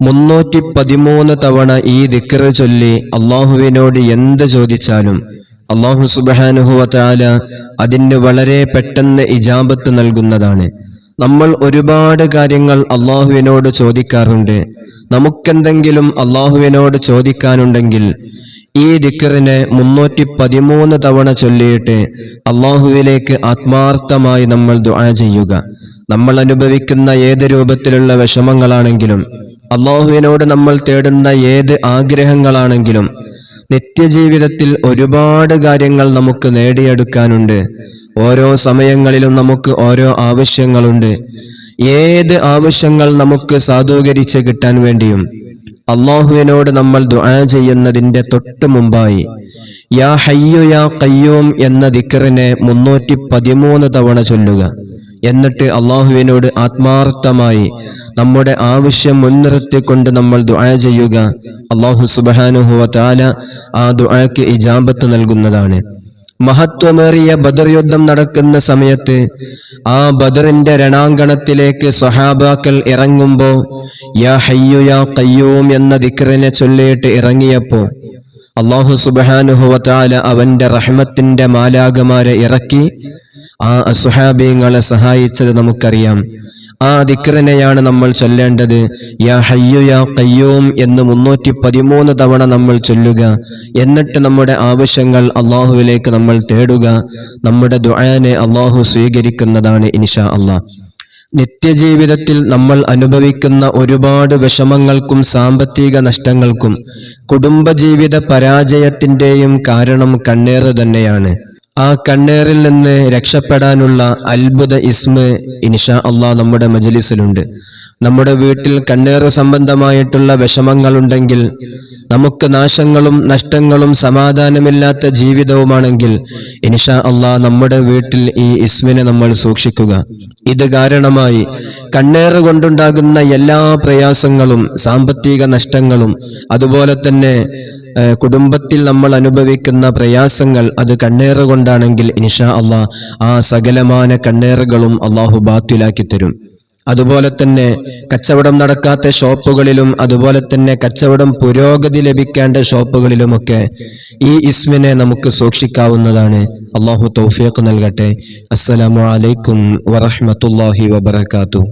മുന്നൂറ്റി പതിമൂന്ന് തവണ ഈ ദിക്കറ് ചൊല്ലി അള്ളാഹുവിനോട് എന്ത് ചോദിച്ചാലും അള്ളാഹു സുബാനുഹുവല അതിന് വളരെ പെട്ടെന്ന് ഇജാബത്ത് നൽകുന്നതാണ്. നമ്മൾ ഒരുപാട് കാര്യങ്ങൾ അള്ളാഹുവിനോട് ചോദിക്കാറുണ്ട്. നമുക്കെന്തെങ്കിലും അള്ളാഹുവിനോട് ചോദിക്കാനുണ്ടെങ്കിൽ ഈ ദിക്കറിനെ മുന്നൂറ്റി പതിമൂന്ന് തവണ ചൊല്ലിയിട്ട് അള്ളാഹുവിലേക്ക് ആത്മാർത്ഥമായി നമ്മൾ ദുആ ചെയ്യുക. നമ്മൾ അനുഭവിക്കുന്ന ഏത് രൂപത്തിലുള്ള വിഷമങ്ങളാണെങ്കിലും അള്ളാഹുവിനോട് നമ്മൾ തേടുന്ന ഏത് ആഗ്രഹങ്ങളാണെങ്കിലും നിത്യജീവിതത്തിൽ ഒരുപാട് കാര്യങ്ങൾ നമുക്ക് നേടിയെടുക്കാനുണ്ട്. ഓരോ സമയങ്ങളിലും നമുക്ക് ഓരോ ആവശ്യങ്ങളുണ്ട്. ഏത് ആവശ്യങ്ങൾ നമുക്ക് സാധൂകരിച്ച് കിട്ടാൻ വേണ്ടിയും അള്ളാഹുവിനോട് നമ്മൾ ദുആ ചെയ്യുന്നതിന്റെ തൊട്ട് മുമ്പായി യാ ഹയ്യു യാ കയ്യൂം എന്ന ദിക്കറിനെ മുന്നൂറ്റി പതിമൂന്ന് തവണ ചൊല്ലുക. എന്നിട്ട് അള്ളാഹുവിനോട് ആത്മാർത്ഥമായി നമ്മുടെ ആവശ്യം മുൻനിർത്തിക്കൊണ്ട് നമ്മൾ ദുആ ചെയ്യുക. അള്ളാഹു സുബാനുഹുവ താല ആ ദുആക്ക് ഇജാബത്ത് നൽകുന്നതാണ്. മഹത്വമേറിയ ബദർ യുദ്ധം നടക്കുന്ന സമയത്ത് ആ ബദറിന്റെ രണാങ്കണത്തിലേക്ക് സഹാബാക്കൾ ഇറങ്ങുമ്പോ യാ ഹയ്യു യാ കയ്യൂം എന്ന ദിക്റിനെ ചൊല്ലിയിട്ട് ഇറങ്ങിയപ്പോ അള്ളാഹു സുബാനുഹുവത്താല അവന്റെ റഹ്മത്തിന്റെ മാലാകമാരെ ഇറക്കി ആ അസുഹാബിയങ്ങളെ സഹായിച്ചത് നമുക്കറിയാം. ആ ദിക്റിനെയാണ് നമ്മൾ ചൊല്ലേണ്ടത്. യാ ഹയ്യു യാ കയ്യൂം എന്ന് മുന്നൂറ്റി പതിമൂന്ന് തവണ നമ്മൾ ചൊല്ലുക. എന്നിട്ട് നമ്മുടെ ആവശ്യങ്ങൾ അള്ളാഹുവിലേക്ക് നമ്മൾ തേടുക. നമ്മുടെ ദുആനെ അള്ളാഹു സ്വീകരിക്കുന്നതാണ് ഇൻഷാ അള്ളാഹ്. നിത്യജീവിതത്തിൽ നമ്മൾ അനുഭവിക്കുന്ന ഒരുപാട് വിഷമങ്ങൾക്കും സാമ്പത്തിക നഷ്ടങ്ങൾക്കും കുടുംബജീവിത പരാജയത്തിന്റെയും കാരണം കണ്ണേറ് തന്നെയാണ്. ആ കണ്ണേറിൽ നിന്ന് രക്ഷപ്പെടാനുള്ള അത്ഭുത ഇസ്മ ഇൻഷാ അള്ളാഹ് നമ്മുടെ മജലിസിലുണ്ട്. നമ്മുടെ വീട്ടിൽ കണ്ണേറ് സംബന്ധമായിട്ടുള്ള വിഷമങ്ങളുണ്ടെങ്കിൽ നമുക്ക് നാശങ്ങളും നഷ്ടങ്ങളും സമാധാനമില്ലാത്ത ജീവിതവുമാണെങ്കിൽ ഇൻഷാ അള്ളാഹ് നമ്മുടെ വീട്ടിൽ ഈ ഇസ്മിനെ നമ്മൾ സൂക്ഷിക്കുക. ഇത് കാരണമായി കണ്ണേറ് കൊണ്ടുണ്ടാകുന്ന എല്ലാ പ്രയാസങ്ങളും സാമ്പത്തിക നഷ്ടങ്ങളും അതുപോലെ തന്നെ കുടുംബത്തിൽ നമ്മൾ അനുഭവിക്കുന്ന പ്രയാസങ്ങൾ അത് കണ്ണേറുകൊണ്ടാണെങ്കിൽ ഇൻഷാ അള്ളാഹ് ആ സകലമാന കണ്ണേറുകളും അള്ളാഹു ബാത്തിലാക്കി തരും. അതുപോലെ തന്നെ കച്ചവടം നടക്കാത്ത ഷോപ്പുകളിലും അതുപോലെ തന്നെ കച്ചവടം പുരോഗതി ലഭിക്കേണ്ട ഷോപ്പുകളിലുമൊക്കെ ഈ ഇസ്മിനെ നമുക്ക് സൂക്ഷിക്കാവുന്നതാണ്. അള്ളാഹു തൗഫീഖ് നൽകട്ടെ. അസ്സലാമു അലൈക്കും വറഹ്മത്തുള്ളാഹി വബറകാതുഹു.